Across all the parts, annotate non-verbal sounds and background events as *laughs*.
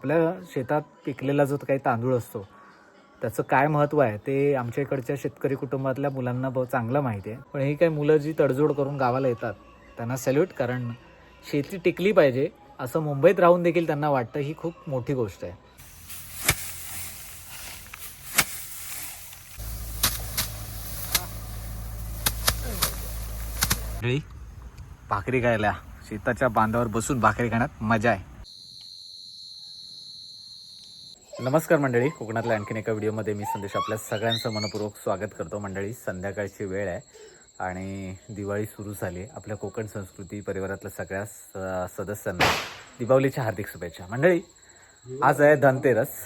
आपल्या शेतात पिकलेला जो काही तांदूळ असतो त्याचं काय महत्त्व आहे ते आमच्या इकडच्या शेतकरी कुटुंबातल्या मुलांना बहुत चांगलं माहिती आहे. पण ही काही मुलं जी तडजोड करून गावाला येतात त्यांना सॅल्यूट कारण शेती टिकली पाहिजे असं मुंबईत राहून देखील त्यांना वाटतं ही खूप मोठी गोष्ट आहे. भाकरी खायला शेताच्या बांधावर बसून भाकरी खाण्यात मजा आहे. नमस्कार मंडळी. कोकणातल्या आणखीन एका व्हिडिओमध्ये मी संदेश आपल्या सगळ्यांचं मनपूर्वक स्वागत करतो. मंडळी संध्याकाळची वेळ आहे आणि दिवाळी सुरू झाली. आपल्या कोकण संस्कृती परिवारातल्या सगळ्या सदस्यांना दिपावलीच्या हार्दिक शुभेच्छा. मंडळी आज आहे धनतेरस.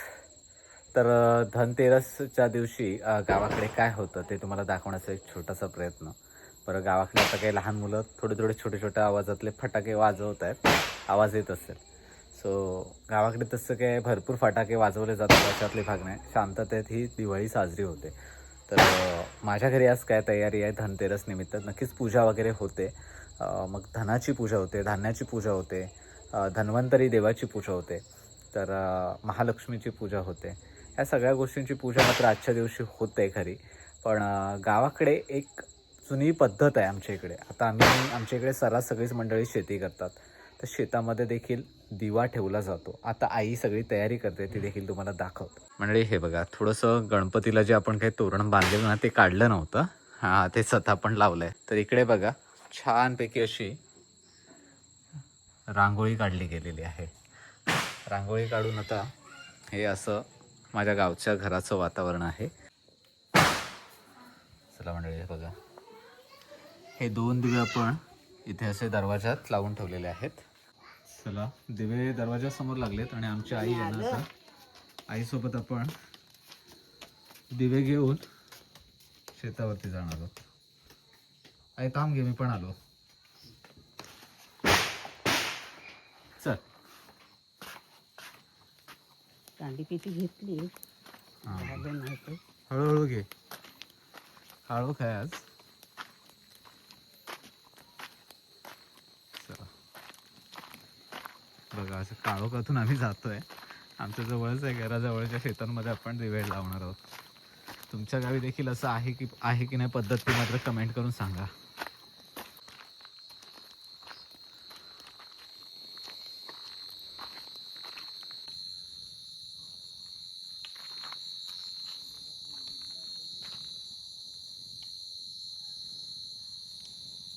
तर धनतेरसच्या दिवशी गावाकडे काय होतं ते तुम्हाला दाखवण्याचा एक छोटासा प्रयत्न. बरं गावाकडे आता काही लहान मुलं थोडे थोडे छोटे छोट्या आवाजातले फटाके वाजवत आहेत आवाज येत असेल. सो गावाकडे तसं काय भरपूर फटाके वाजवले जातात अशातले भाग नाही. शांततेत ही दिवाळी साजरी होते. तर माझ्या घरी आज काय तयारी आहे धनतेरस निमित्त. नक्कीच पूजा वगैरे होते. मग धनाची पूजा होते धान्याची पूजा होते धन्वंतरी देवाची पूजा होते. तर महालक्ष्मीची पूजा होते. या सगळ्या गोष्टींची पूजा मात्र आजच्या दिवशी होते खरी. पण गावाकडे एक जुनी पद्धत आहे आमच्या इकडे. आता आम्ही आमच्या इकडे सर्रास सगळीच मंडळी शेती करतात. तर शेतामध्ये देखील दिवा ठेवला जातो. आता आई सगळी तयारी करते ती देखील तुम्हाला दाखवतो. मंडळी हे बघा थोडंसं गणपतीला जे आपण काही तोरण बांधलेलं ना ते काढलं नव्हतं. हां ते स्वतः पण लावलंय. तर इकडे बघा छानपैकी अशी रांगोळी काढली गेलेली आहे. रांगोळी काढून आता हे असं माझ्या गावच्या घराचं वातावरण आहे. चला मंडळी हे बघा. हे दोन दिवे आपण इथे असे दरवाजात लावून ठेवलेले आहेत. चला दिवे दरवाजासमोर लागलेत आणि आमची आई आहे ना आता. आईसोबत आपण दिवे घेऊन शेतावरती जाणार आहोत. आई थांब घे मी पण आलो. चल. कांदी किती घेतली? हां. हळूहळू घे. हळू काय आज चला. बघा असं काळोखातून आम्ही जातोय. आमच्या जवळच आहे घराजवळच्या शेतांमध्ये आपण दिवे लावणार आहोत. तुमच्या गावी देखील असं आहे की आहे की नाही पद्धत ती मात्र कमेंट करून सांगा.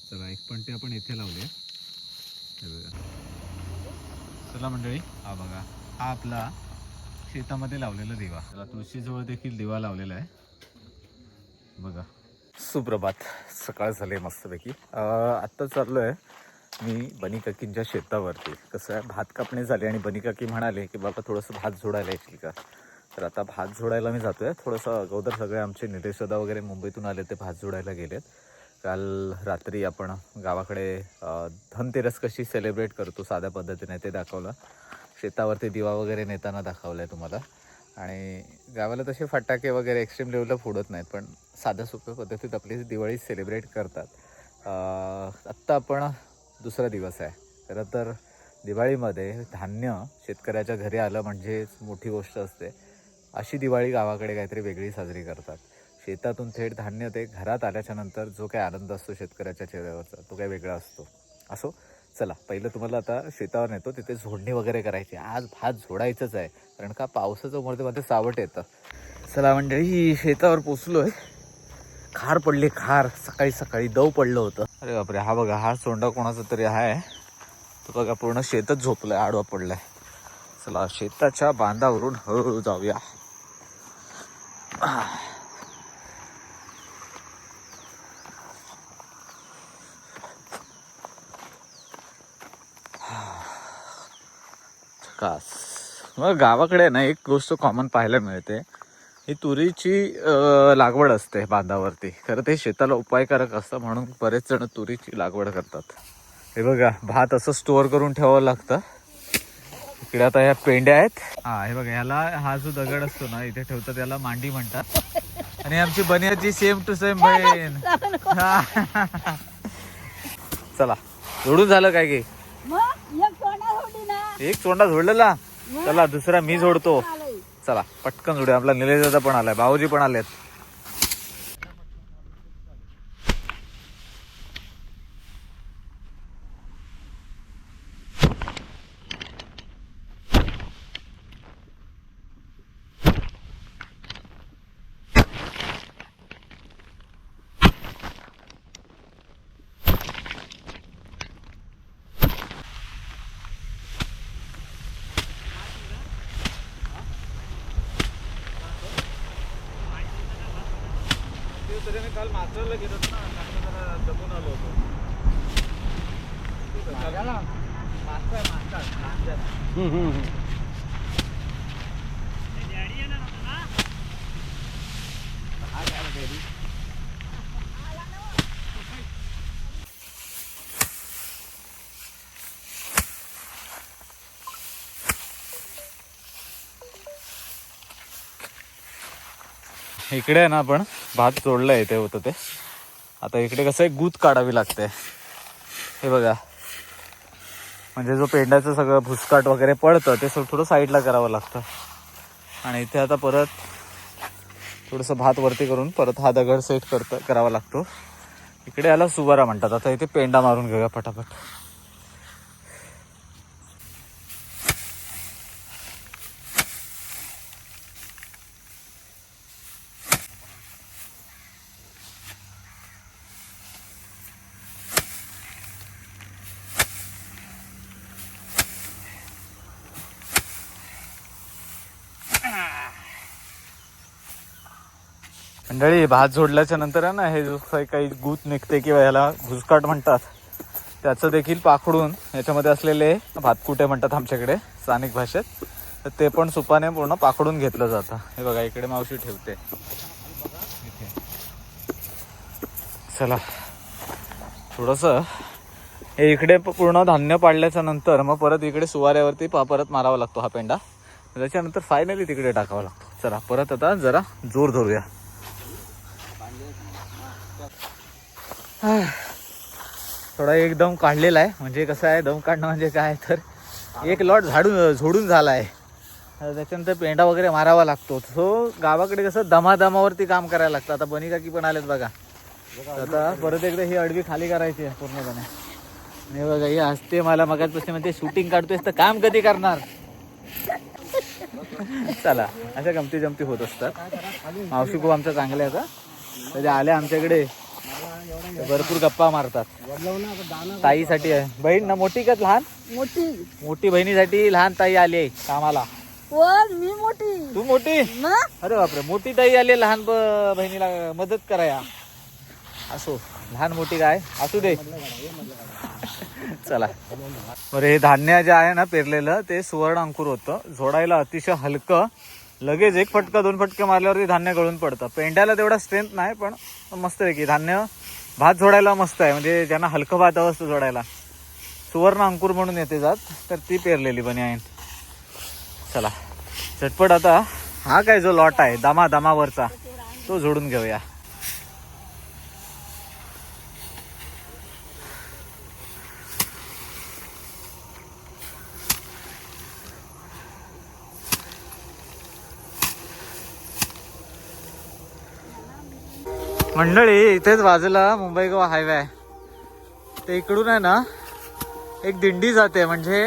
चला एक पण ते आपण इथे लावले हे बघा. चला मंडळी हा बघा. हा आपला शेतामध्ये लावलेला दिवा. त्याला तुळशीजवळ देखील दिवा लावलेला आहे. बघा. सुप्रभात. सकाळ झाले मस्तपैकी. आत्ता चाललो आहे मी बनी काकींच्या शेतावरती. कसं आहे भात कापणे झाले आणि बनी काकी म्हणाले की बाबा थोडंसं भात जोडायला येतील का? तर आता भात जोडायला मी जातोय. थोडंसं अगोदर सगळे आमचे निदेशदा वगैरे मुंबईतून आले ते भात जोडायला गेलेत. काल रात्री आपण गावाकडे धनतेरस कशी सेलिब्रेट करतो साध्या पद्धतीने ते दाखवलं. शेतावरती दिवा वगैरे नेताना दाखवलं आहे तुम्हाला. आणि गावाला तसे फटाके वगैरे एक्स्ट्रीम लेवलला फोडत नाहीत पण साध्या सोप्या पद्धतीत आपली दिवाळी सेलिब्रेट करतात. आत्ता आपण दुसरा दिवस आहे. खरं तर दिवाळीमध्ये धान्य शेतकऱ्याच्या घरी आलं म्हणजेच मोठी गोष्ट असते. अशी दिवाळी गावाकडे काहीतरी वेगळी साजरी करतात. शेतातून थेट धान्य ते घरात आल्याच्यानंतर जो काही आनंद असतो शेतकऱ्याच्या चेहऱ्यावरचा तो काही वेगळा असतो. असो चला पहिलं तुम्हाला आता शेतावर नेतो तिथे झोडणी वगैरे करायची. आज भात झोडायचंच आहे कारण का पावसाचं मध्ये मध्ये सावट येतं. चला मंडळी शेतावर पोचलोय. खार पडली खार. सकाळी सकाळी दव पडलं होतं. अरे बापरे हा बघा हा सोंडा कोणाचा तरी आहे. तो बघा पूर्ण शेतच झोपलाय आडवा पडलाय. चला शेताच्या बांधावरून हळूहळू जाऊया. कास मग गावाकडे ना एक गोष्ट कॉमन पाहायला मिळते. ही तुरीची लागवड असते बांधावरती. खरं ते शेताला उपायकारक असतं म्हणून बरेच जण तुरीची लागवड करतात. हे बघा भात असं स्टोअर करून ठेवावं लागतं. इकडे आता ह्या पेंड्या आहेत. हा हे बघा ह्याला हा जो दगड असतो ना इथे ठेवतात त्याला मांडी म्हणतात. आणि आमची बनियाची सेम टू सेम बहीण. *laughs* *laughs* चला जोडून झालं काय की? एक तोंडा झोडलेला चला दुसरा मी जोडतो. चला पटकन जोडूया. आपला निलेश दादा पण आलाय भाऊजी पण आलेत. काल माथेरानला गेलो होतो ना जरा जमून आलो होतो. इकडे आहे ना आपण भात जोडलंय ते होतं ते. आता इकडे कसं आहे गूत काढावी लागते. हे बघा. म्हणजे जो पेंड्याचं सगळं भुसकाट वगैरे पडतं ते थोडं साईडला करावं लागतं. आणि इथे आता परत थोडंसं भात वरती करून परत हा दगड सेट करतं करावा लागतो. इकडे याला सुवारा म्हणतात. आता इथे पेंडा मारून घेऊया पटापट. मंडळी भात जोडल्याच्या नंतर आहे ना हे जो काही काही गूत निघते किंवा याला घुसकाट म्हणतात त्याचं देखील पाखडून याच्यामध्ये असलेले भातकुटे म्हणतात आमच्याकडे स्थानिक भाषेत. तर ते पण सुपाने पूर्ण पाखडून घेतलं जातं. हे बघा इकडे मावशी ठेवते. चला. थोडस हे इकडे पूर्ण धान्य पाडल्याच्या नंतर मग परत इकडे सुवाऱ्यावरती पा परत मारावा लागतो हा पेंडा. त्याच्यानंतर फायनली तिकडे टाकावा लागतो. चला परत आता जरा जोर धरूया. थोडा एक दम काढलेला आहे. म्हणजे कसं आहे दम काढणं म्हणजे काय तर एक लॉट झाडून झोडून झाला आहे त्याच्यानंतर पेंडा वगैरे मारावा लागतो. सो गावाकडे कसं दमादमावरती काम करायला लागतं. आता बनी काकी पण आलेत बघा. आता परत एकदा ही अडवी खाली करायची आहे पूर्णपणे. नाही बघा ही असते मला मगाचपासून म्हणते शूटिंग काढतोयस तर काम कधी करणार? चला अशा गमती जमती होत असतात. मावशी खूप आमच्या चांगल्या आता. त्याच्या आल्या आमच्याकडे. भरपूर गप्पा मारतात. ताईसाठी आहे. बहीण ना मोठी का लहान? मोठी. मोठी बहिणीसाठी लहान ताई आली आहे कामाला. मी मोठी. तू मोठी? अरे बापरे मोठी ताई आली लहान बहिणीला मदत कराया असो लहान मोठी काय? असू दे. चला. बरं हे धान्य जे आहे ना पेरलेलं ते सुवर्ण अंकुर होतं. झोडायला अतिशय हलकं. लगेच एक फटका दोन फटके मारल्यावरती धान्य गळून पडतं. पेंड्याला तेवढा स्ट्रेंथ नाही पण मस्त आहे की धान्य भात झोडायला मस्त आहे. म्हणजे ज्यांना हलकं भात हवं असतं झोडायला सुवर्ण अंकुर म्हणून येते जात तर ती पेरलेली बनी आहे. चला झटपट आता. हा काय जो लॉट आहे दमा दमावरचा तो जोडून घेऊया. मंडळी इथेच बाजूला मुंबई गोवा हायवे आहे. ते इकडून आहे ना एक दिंडी जाते म्हणजे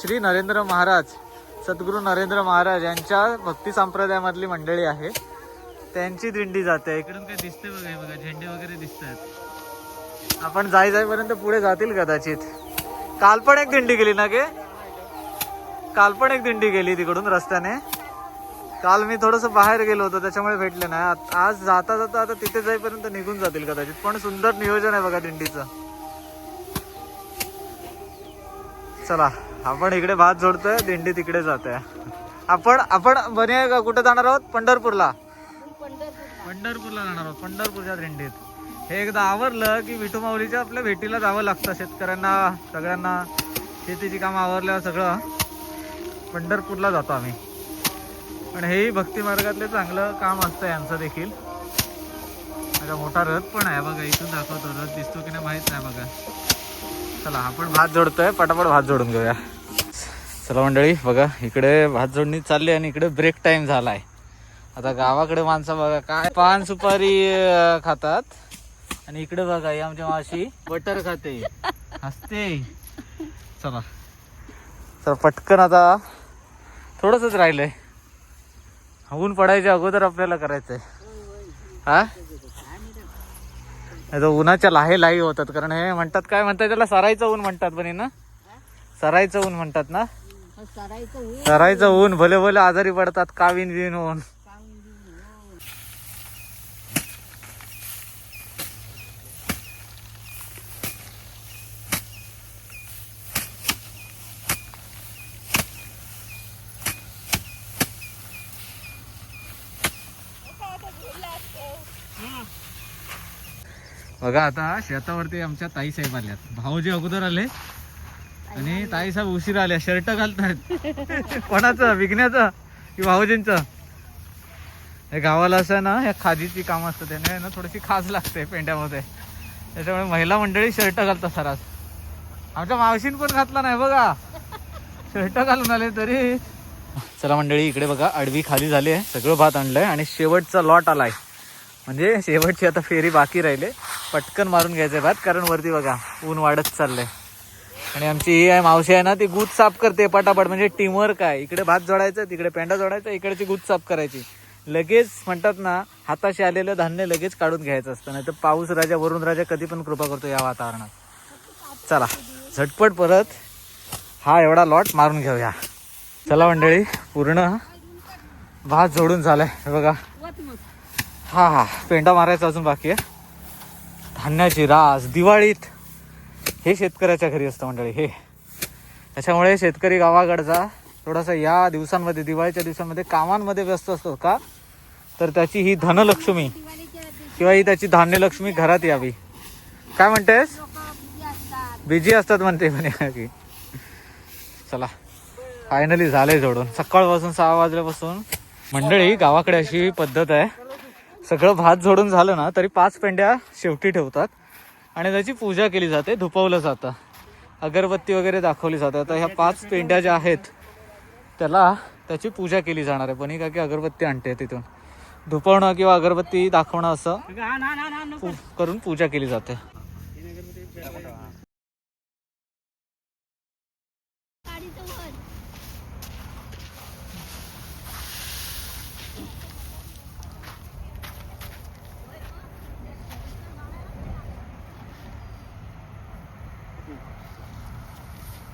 श्री नरेंद्र महाराज सद्गुरू नरेंद्र महाराज यांच्या भक्ती संप्रदायामधली मंडळी आहे. त्यांची दिंडी जाते. इकडून काय दिसते बघा बघा झेंडे वगैरे दिसत आहेत आपण जाई जाईपर्यंत पुढे जातील कदाचित. काल पण एक दिंडी गेली ना गे? काल पण एक दिंडी गेली तिकडून रस्त्याने. काल मी थोडस बाहेर गेलो होतो त्याच्यामुळे भेटले नाही. आज जाता जाता आता तिथे जाईपर्यंत निघून जातील कदाचित पण सुंदर नियोजन आहे बघा दिंडीचं. चला आपण इकडे भात जोडतोय दिंडी तिकडे जाते. आपण आपण बने आहे का? कुठे जाणार आहोत? पंढरपूरला. पंढरपूरला जाणार आहोत पंढरपूरच्या दिंडीत. हे एकदा आवरलं की विठू माऊलीच्या आपल्या भेटीला जावं लागतं शेतकऱ्यांना सगळ्यांना. शेतीची कामं आवरल्यावर सगळं. पंढरपूरला जातो आम्ही. पण हे भक्ती मार्गातले चांगलं काम असतं यांचं देखील. आता मोठा रथ पण आहे बघा इथून दाखवतो. रथ दिसतो की नाही माहीत नाही बघा. चला आपण भात जोडतोय. पटापट भात जोडून घेऊया. चला मंडळी बघा इकडे भात जोडणी चालली आणि इकडे ब्रेक टाइम झालाय. आता गावाकडे माणसं बघा काय पान सुपारी खातात. आणि इकडे बघा ही आमच्या मावशी बटर खाते. हसते. चला. चला पटकन आता थोडंसंच राहिलंय. ऊन पडायच्या अगोदर आपल्याला करायचंय. हा? नाही तर उन्हाच्या लाहे लाही होतात कारण हे म्हणतात काय म्हणतात त्याला? सरायचं ऊन म्हणतात हे ना? सरायचं ऊन म्हणतात ना? सरायचं ऊन. सरायचं ऊन भले भले आजारी पडतात कावीन बिन ऊन बघा आता शेतावरती आमच्या ताई साहेब आल्यात. भाऊजी अगोदर आले आणि ताई साहेब उशीर आल्या शर्ट घालतात *laughs* कोणाचं? विकण्याचं की भाऊजींचं? हे गावाला असं ना ह्या खादीची कामं असतात त्याने ना थोडीशी खाज लागते पेंड्यामध्ये. त्याच्यामुळे महिला मंडळी शर्ट घालतात सरास. आमच्या मावशीन पण घातला नाही बघा. शर्ट घालून आले तरी. चला मंडळी इकडे बघा अडवी खाली झाली आहे. सगळं भात आणलंय आणि शेवटचा लॉट आलाय. म्हणजे शेवटची आता फेरी बाकी राहिले. पटकन मारून घ्यायचंय भात कारण वरती बघा ऊन वाढत चाललंय. आणि आमची ही आहे मावशी आहे ना ती गुत साफ करते पटापट म्हणजे टीमवर काय इकडे भात जोडायचं तिकडे पेंडा जोडायचा इकडची गुत साफ करायची. लगेच म्हणतात ना हाताशी आलेलं धान्य लगेच काढून घ्यायचं असतं नाही तर पाऊस राजा वरून राजा कधी पण कृपा करतो या वातावरणात. चला झटपट परत हा एवढा लॉट मारून घेऊया. चला मंडळी पूर्ण भात जोडून झालाय. बघा हा हा. पेंडा मारायचा अजून बाकी आहे. धान्याची रास दिवाळीत. हे शेतकऱ्याच्या घरी असतं मंडळी हे. त्याच्यामुळे शेतकरी गावाकडचा थोडासा या दिवसांमध्ये दिवाळीच्या दिवसांमध्ये कामांमध्ये व्यस्त असतो का? तर त्याची ही धनलक्ष्मी किंवा ही त्याची धान्यलक्ष्मी घरात यावी. काय म्हणतेस? बिझी असतात म्हणते म्हणे की चला. फायनली झाले जोडून. सकाळपासून सहा वाजल्यापासून मंडळी गावाकडे अशी पद्धत आहे. सगळं भात जोडून झालं ना तरी पाच पेंड्या शेवटी ठेवतात. आणि त्याची पूजा केली जाते धुपवलं जातं. अगरबत्ती वगैरे दाखवली जाते आता ह्या पाच पेंड्या ज्या आहेत त्याला त्याची पूजा केली जाणार आहे. पण ही का की अगरबत्ती आणते तिथून. धुपवणं किंवा अगरबत्ती दाखवणं असं करून पूजा केली जाते.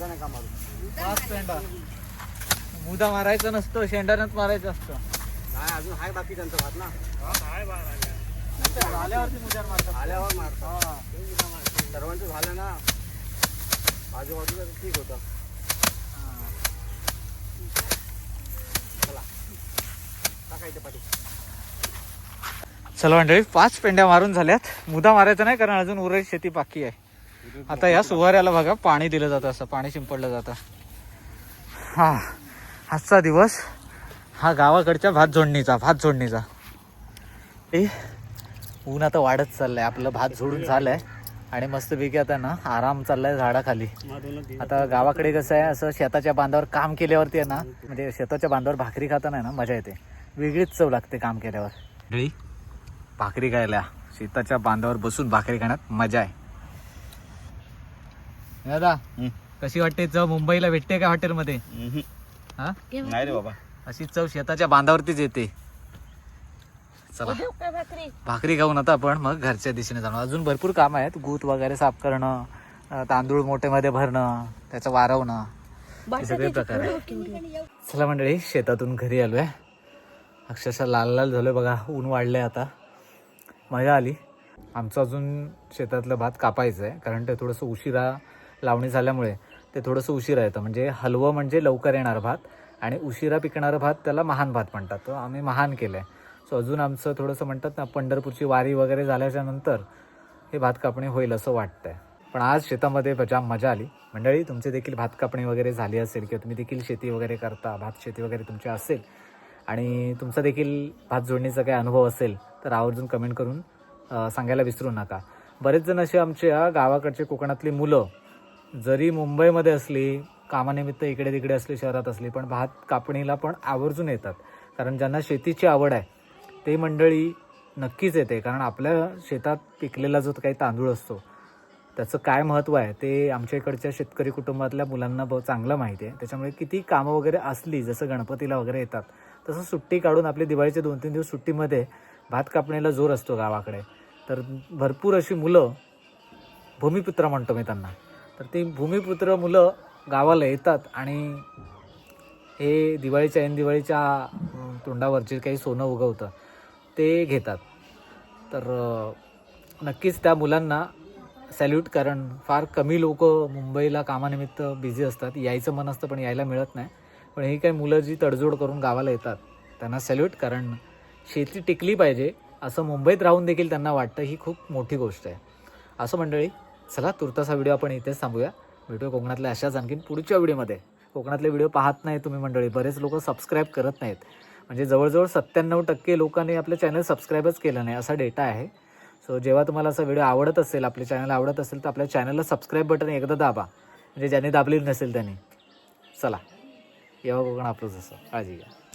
हम्म. पाच पेंडा. मुदा मारायचं नसतं शेंडानच मारायचं असतं. नाही अजून हाय बाकी त्यांचं भात ना. आल्यावरती मुद्यावर मारतात. आल्यावर मारता सर्वांचं झालं ना आजूबाजूला ठीक होतं. चला. टाका इथे पाठी. चला मंडळी पाच पेंड्या मारून झाल्यात. मुदा मारायचं नाही कारण अजून उर्वरित शेती बाकी आहे. आता या सुवाऱ्याला बघा पाणी दिलं जातं असं पाणी शिंपडलं जातं. हा आजचा दिवस हा गावाकडच्या भात जोडणीचा भात जोडणीचा. ए ऊन आता वाढत चाललंय आपलं भात झोडून झालंय. आणि मस्तपैकी आता ना आराम चाललाय झाडाखाली. आता गावाकडे कसं आहे असं शेताच्या बांधावर काम केल्यावरती आहे ना म्हणजे शेताच्या बांधावर भाकरी खाताना ना मजा येते. वेगळीच चव लागते काम केल्यावर. भाकरी खायला शेताच्या बांधावर बसून भाकरी खाण्यात मजा आहे. दादा कशी वाटते चव? मुंबईला भेटते का हॉटेलमध्ये हा? नाही रे बाबा. अशी चव शेताच्या बांधावरतीच येते. चला. भाकरी. भाकरी खाऊन आता आपण मग घरच्या दिशेने जाणार. अजून भरपूर काम आहेत. गूत वगैरे साफ करणं तांदूळ मोठेमध्ये भरणं त्याचं वारवणं. हे सगळे प्रकार आहे चला मंडळी शेतातून घरी आलोय. अक्षरशः लाल लाल झालोय बघा. ऊन वाढलंय आता. मजा आली. आमचं अजून शेतातलं भात कापायचं आहे कारण ते थोडंसं उशिरा लावणी झाल्यामुळे ते थोडंसं उशिरा येतं. म्हणजे हलवं म्हणजे लवकर येणार भात आणि उशिरा पिकणारं भात त्याला महान भात म्हणतात. तो आम्ही महान केलं आहे सो अजून आमचं थोडंसं म्हणतात ना पंढरपूरची वारी वगैरे झाल्याच्यानंतर हे भात कापणी होईल असं वाटतंय. पण आज शेतामध्ये जाम मजा आली. मंडळी तुमची देखील भात कापणी वगैरे झाली असेल किंवा तुम्ही देखील शेती वगैरे करता भात शेती वगैरे तुमची असेल आणि तुमचा देखील भात जोडणीचा काही अनुभव असेल तर आवर्जून कमेंट करून सांगायला विसरू नका. बरेच जण असे आमच्या गावाकडचे कोकणातली मुलं जरी मुंबईमध्ये असली कामानिमित्त इकडे तिकडे असली शहरात असली पण भात कापणीला पण आवर्जून येतात. कारण ज्यांना शेतीची आवड आहे ते मंडळी नक्कीच येते. कारण आपल्या शेतात पिकलेला जो काही तांदूळ असतो त्याचं काय महत्त्व आहे ते आमच्या इकडच्या शेतकरी कुटुंबातल्या मुलांना ब चांगलं माहिती आहे. त्याच्यामुळे किती कामं वगैरे असली जसं गणपतीला वगैरे येतात तसं सुट्टी काढून आपली दिवाळीचे दोन तीन दिवस सुट्टीमध्ये भात कापणीला जोर असतो गावाकडे. तर भरपूर अशी मुलं भूमिपुत्र म्हणतो मी त्यांना. तर ती भूमिपुत्र मुलं गावाला येतात आणि हे दिवाळीच्या ऐन दिवाळीच्या तोंडावर जे काही सोनं उगवतं ते घेतात. तर नक्कीच त्या मुलांना सॅल्यूट कारण फार कमी लोक मुंबईला कामानिमित्त बिझी असतात. यायचं मन असतं पण यायला मिळत नाही. पण ही काही मुलं जी तडजोड करून गावाला येतात त्यांना सॅल्यूट कारण शेती टिकली पाहिजे असं मुंबईत राहून देखील त्यांना वाटतं. ही खूप मोठी गोष्ट आहे. असं मंडळी चला तुर्तासा व्हिडिओ आपण इथेच थांबूया. व्हिडिओ कोकणातल्या अशाच आणखीन पुढच्या व्हिडिओमध्ये. कोकणातले व्हिडिओ पाहत नाही तुम्ही मंडळी बरेच लोक सबस्क्राईब करत नाहीत. म्हणजे जवळजवळ सत्त्याण्णव टक्के लोकांनी आपलं चॅनल सबस्क्राईबच केलं नाही असा डेटा आहे. सो जेव्हा तुम्हाला असा व्हिडिओ आवडत असेल आपले चॅनल आवडत असेल तर आपल्या चॅनलला सबस्क्राईब बटन एकदा दाबा. म्हणजे ज्यांनी दाबलेलं नसेल त्यांनी. चला येवा कोकण आपलंच असं काळजी घ्या.